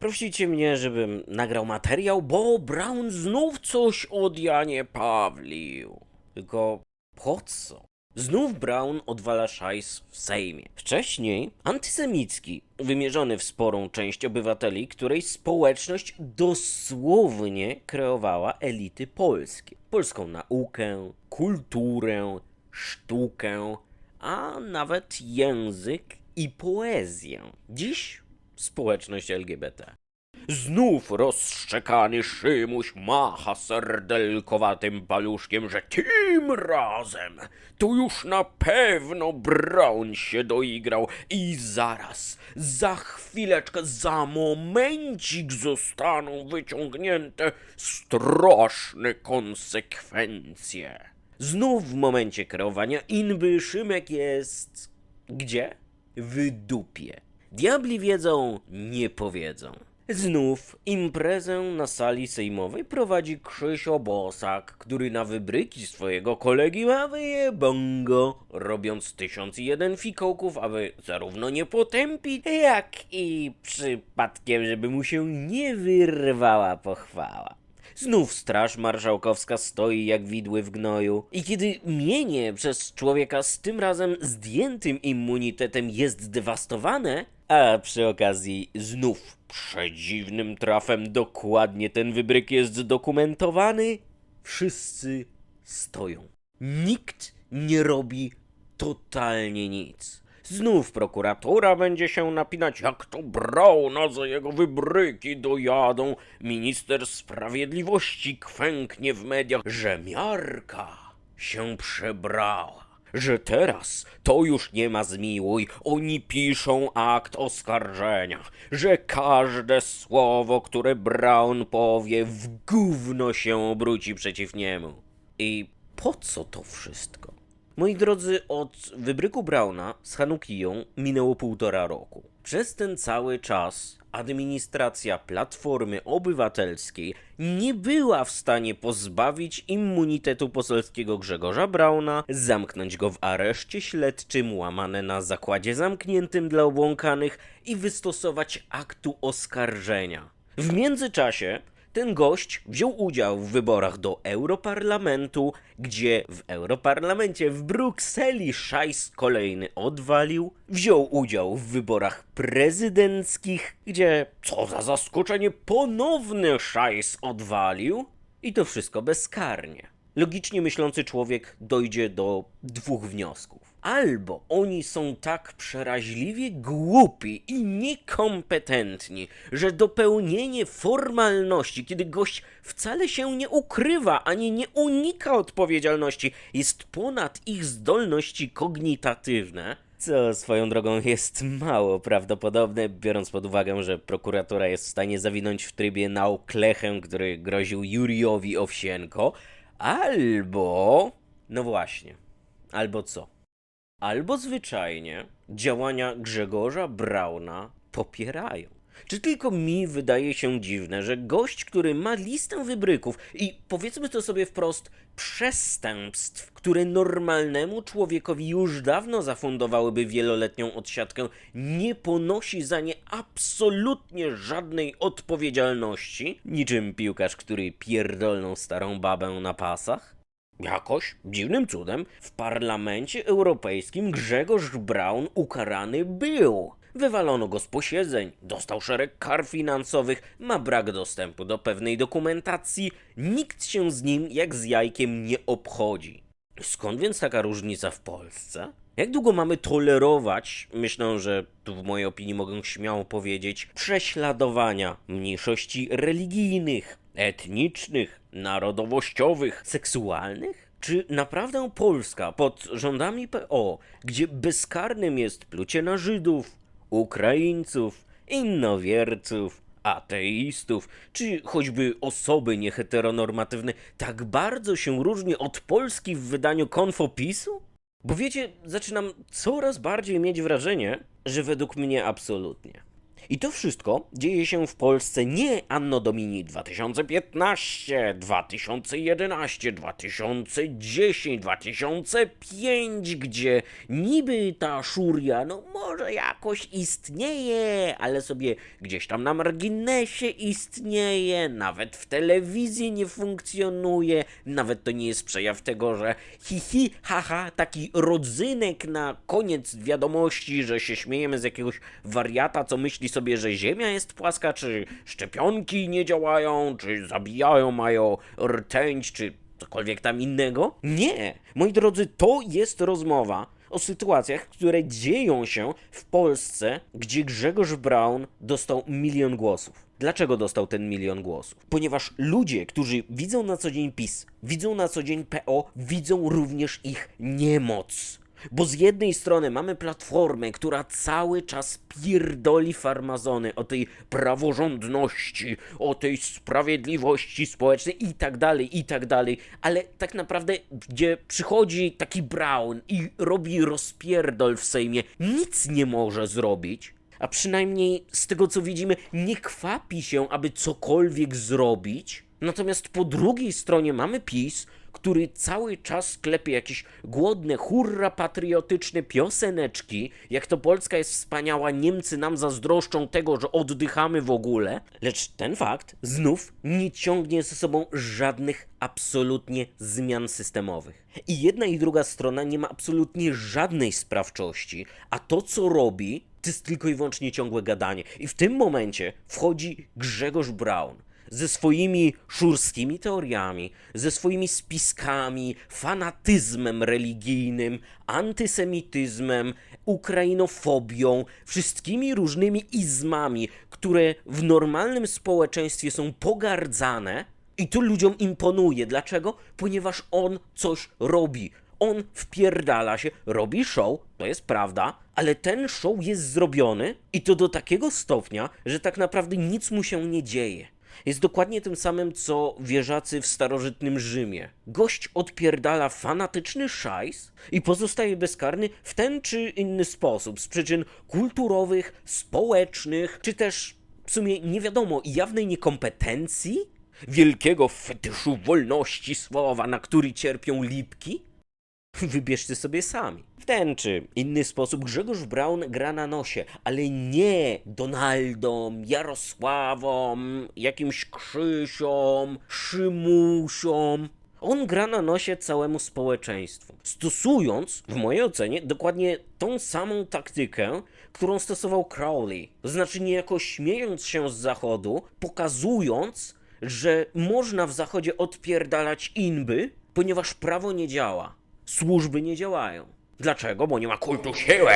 Prosicie mnie, żebym nagrał materiał, bo Brown znów coś od Janie Pawlił. Tylko po co? Znów Brown odwala szajs w Sejmie. Wcześniej antysemicki, wymierzony w sporą część obywateli, której społeczność dosłownie kreowała elity polskie. Polską naukę, kulturę, sztukę, a nawet język i poezję. Dziś społeczność LGBT. Znów rozszczekany Szymuś macha serdelkowatym paluszkiem, że tym razem to już na pewno Brown się doigrał i zaraz, za chwileczkę, za momencik zostaną wyciągnięte straszne konsekwencje. Znów w momencie kreowania inby Szymek jest... gdzie? W dupie. Diabli wiedzą, nie powiedzą. Znów imprezę na sali sejmowej prowadzi Krzysio Bosak, który na wybryki swojego kolegi ma wyjebongo, robiąc tysiąc i jeden fikołków, aby zarówno nie potępić, jak i przypadkiem, żeby mu się nie wyrwała pochwała. Znów Straż Marszałkowska stoi jak widły w gnoju. I kiedy mienie przez człowieka z tym razem zdjętym immunitetem jest dewastowane, a przy okazji znów przedziwnym trafem dokładnie ten wybryk jest zdokumentowany, wszyscy stoją. Nikt nie robi totalnie nic. Znów prokuratura będzie się napinać, jak to Brauna za jego wybryki dojadą. Minister Sprawiedliwości kwęknie w mediach, że miarka się przebrała. Że teraz to już nie ma zmiłuj, oni piszą akt oskarżenia, że każde słowo, które Brown powie, w gówno się obróci przeciw niemu. I po co to wszystko? Moi drodzy, od wybryku Brauna z Hanukiją minęło półtora roku. Przez ten cały czas administracja Platformy Obywatelskiej nie była w stanie pozbawić immunitetu poselskiego Grzegorza Brauna, zamknąć go w areszcie śledczym łamane na zakładzie zamkniętym dla obłąkanych i wystosować aktu oskarżenia. W międzyczasie ten gość wziął udział w wyborach do Europarlamentu, gdzie w Europarlamencie w Brukseli szajs kolejny odwalił. Wziął udział w wyborach prezydenckich, gdzie, co za zaskoczenie, ponowny szajs odwalił. I to wszystko bezkarnie. Logicznie myślący człowiek dojdzie do dwóch wniosków. Albo oni są tak przeraźliwie głupi i niekompetentni, że dopełnienie formalności, kiedy gość wcale się nie ukrywa ani nie unika odpowiedzialności, jest ponad ich zdolności kognitatywne, co swoją drogą jest mało prawdopodobne, biorąc pod uwagę, że prokuratura jest w stanie zawinąć w trybie na oklechę, który groził Juriowi Owsienko, albo... No właśnie, albo co? Albo zwyczajnie działania Grzegorza Brauna popierają. Czy tylko mi wydaje się dziwne, że gość, który ma listę wybryków i powiedzmy to sobie wprost, przestępstw, które normalnemu człowiekowi już dawno zafundowałyby wieloletnią odsiadkę, nie ponosi za nie absolutnie żadnej odpowiedzialności, niczym piłkarz, który pierdolną starą babę na pasach? Jakoś dziwnym cudem w parlamencie europejskim Grzegorz Braun ukarany był. Wywalono go z posiedzeń, dostał szereg kar finansowych, ma brak dostępu do pewnej dokumentacji, nikt się z nim jak z jajkiem nie obchodzi. Skąd więc taka różnica w Polsce? Jak długo mamy tolerować, myślę, że tu w mojej opinii mogę śmiało powiedzieć, prześladowania mniejszości religijnych, etnicznych, narodowościowych, seksualnych? Czy naprawdę Polska pod rządami PO, gdzie bezkarnym jest plucie na Żydów, Ukraińców, innowierców, ateistów, czy choćby osoby nieheteronormatywne, tak bardzo się różni od Polski w wydaniu konfopisu? Bo wiecie, zaczynam coraz bardziej mieć wrażenie, że według mnie absolutnie. I to wszystko dzieje się w Polsce nie anno domini 2015, 2011, 2010, 2005, gdzie niby ta szuria, no może jakoś istnieje, ale sobie gdzieś tam na marginesie istnieje, nawet w telewizji nie funkcjonuje, nawet to nie jest przejaw tego, że hi hi, haha, taki rodzynek na koniec wiadomości, że się śmiejemy z jakiegoś wariata, co myśli sobie, że Ziemia jest płaska, czy szczepionki nie działają, czy zabijają, mają rtęć, czy cokolwiek tam innego. Nie, moi drodzy, to jest rozmowa o sytuacjach, które dzieją się w Polsce, gdzie Grzegorz Braun dostał milion głosów. Dlaczego dostał ten milion głosów? Ponieważ ludzie, którzy widzą na co dzień PiS, widzą na co dzień PO, widzą również ich niemoc. Bo z jednej strony mamy platformę, która cały czas pierdoli farmazony o tej praworządności, o tej sprawiedliwości społecznej i tak dalej, i tak dalej, ale tak naprawdę, gdzie przychodzi taki Brown i robi rozpierdol w Sejmie, nic nie może zrobić, a przynajmniej z tego co widzimy, nie kwapi się, aby cokolwiek zrobić. Natomiast po drugiej stronie mamy PiS, który cały czas klepie jakieś głodne, hurra patriotyczne pioseneczki, jak to Polska jest wspaniała, Niemcy nam zazdroszczą tego, że oddychamy w ogóle. Lecz ten fakt znów nie ciągnie ze sobą żadnych absolutnie zmian systemowych. I jedna i druga strona nie ma absolutnie żadnej sprawczości, a to co robi, to jest tylko i wyłącznie ciągłe gadanie. I w tym momencie wchodzi Grzegorz Braun ze swoimi szurskimi teoriami, ze swoimi spiskami, fanatyzmem religijnym, antysemityzmem, ukrainofobią, wszystkimi różnymi izmami, które w normalnym społeczeństwie są pogardzane. I to ludziom imponuje. Dlaczego? Ponieważ on coś robi. On wpierdala się, robi show, to jest prawda, ale ten show jest zrobiony i to do takiego stopnia, że tak naprawdę nic mu się nie dzieje. Jest dokładnie tym samym, co wieżacy w starożytnym Rzymie. Gość odpierdala fanatyczny szajs i pozostaje bezkarny w ten czy inny sposób, z przyczyn kulturowych, społecznych, czy też w sumie nie wiadomo, jawnej niekompetencji? Wielkiego fetyszu wolności słowa, na który cierpią lipki? Wybierzcie sobie sami. W ten czy inny sposób Grzegorz Braun gra na nosie, ale nie Donaldą, Jarosławą, jakimś Krzysią, Szymusią. On gra na nosie całemu społeczeństwu, stosując, w mojej ocenie, dokładnie tą samą taktykę, którą stosował Crowley. To znaczy niejako śmiejąc się z zachodu, pokazując, że można w zachodzie odpierdalać inby, ponieważ prawo nie działa służby nie działają. Dlaczego? Bo nie ma kultu siły.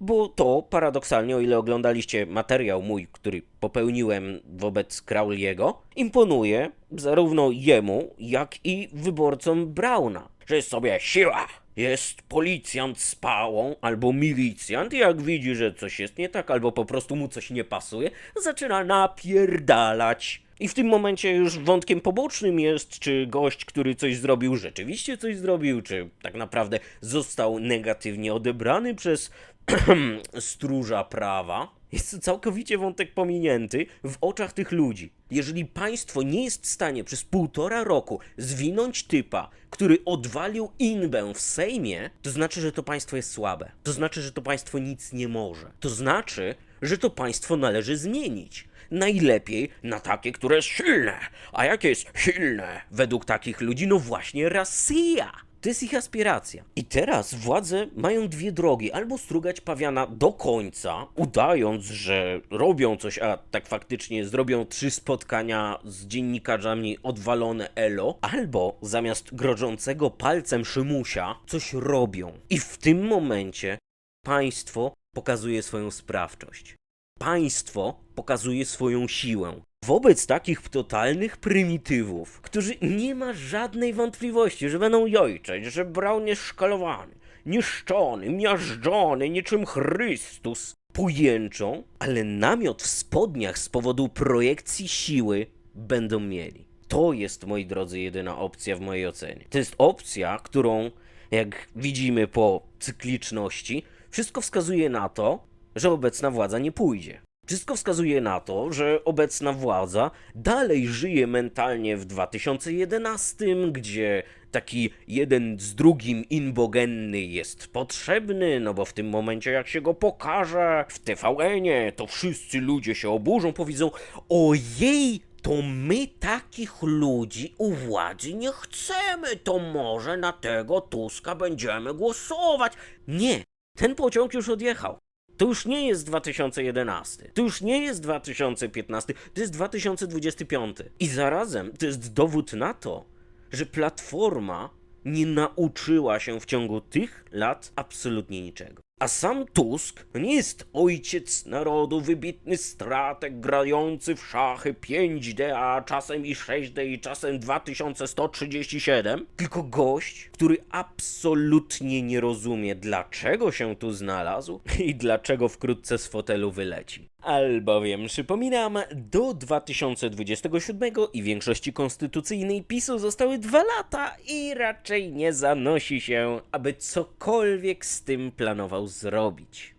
Bo to paradoksalnie, o ile oglądaliście materiał mój, który popełniłem wobec Crowley'ego, imponuje zarówno jemu, jak i wyborcom Brauna. Że jest sobie siła. Jest policjant z pałą, albo milicjant, i jak widzi, że coś jest nie tak, albo po prostu mu coś nie pasuje, zaczyna napierdalać. I w tym momencie już wątkiem pobocznym jest, czy gość, który coś zrobił, rzeczywiście coś zrobił, czy tak naprawdę został negatywnie odebrany przez stróża prawa. Jest to całkowicie wątek pominięty w oczach tych ludzi. Jeżeli państwo nie jest w stanie przez półtora roku zwinąć typa, który odwalił inbę w Sejmie, to znaczy, że to państwo jest słabe. To znaczy, że to państwo nic nie może. To znaczy, że to państwo należy zmienić. Najlepiej na takie, które jest silne. A jakie jest silne według takich ludzi? No właśnie Rosja. To jest ich aspiracja. I teraz władze mają dwie drogi. Albo strugać pawiana do końca, udając, że robią coś, a tak faktycznie zrobią trzy spotkania z dziennikarzami odwalone elo, albo zamiast grożącego palcem Szymusia, coś robią. I w tym momencie państwo pokazuje swoją sprawczość. Państwo pokazuje swoją siłę. Wobec takich totalnych prymitywów, którzy nie ma żadnej wątpliwości, że będą jojczeć, że Braun jest szkalowany, niszczony, miażdżony, niczym Chrystus, pojęczą, ale namiot w spodniach z powodu projekcji siły będą mieli. To jest, moi drodzy, jedyna opcja w mojej ocenie. To jest opcja, którą, jak widzimy po cykliczności, wszystko wskazuje na to, że obecna władza nie pójdzie. Wszystko wskazuje na to, że obecna władza dalej żyje mentalnie w 2011, gdzie taki jeden z drugim imbogenny jest potrzebny, no bo w tym momencie jak się go pokaże w TVN-ie, to wszyscy ludzie się oburzą, powiedzą ojej, to my takich ludzi u władzy nie chcemy, to może na tego Tuska będziemy głosować. Nie, ten pociąg już odjechał. To już nie jest 2011, to już nie jest 2015, to jest 2025. I zarazem to jest dowód na to, że Platforma nie nauczyła się w ciągu tych lat absolutnie niczego. A sam Tusk nie jest ojciec narodu, wybitny strateg grający w szachy 5D, a czasem i 6D i czasem 2137, tylko gość, który absolutnie nie rozumie, dlaczego się tu znalazł i dlaczego wkrótce z fotelu wyleci. Albowiem, przypominam, do 2027 i większości konstytucyjnej PiSu zostały dwa lata i raczej nie zanosi się, aby cokolwiek z tym planował zrobić.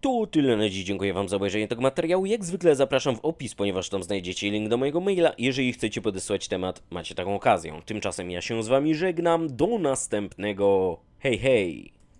To tyle na dziś. Dziękuję Wam za obejrzenie tego materiału. Jak zwykle zapraszam w opis, ponieważ tam znajdziecie link do mojego maila. Jeżeli chcecie podesłać temat, macie taką okazję. Tymczasem ja się z Wami żegnam. Do następnego. Hej, hej!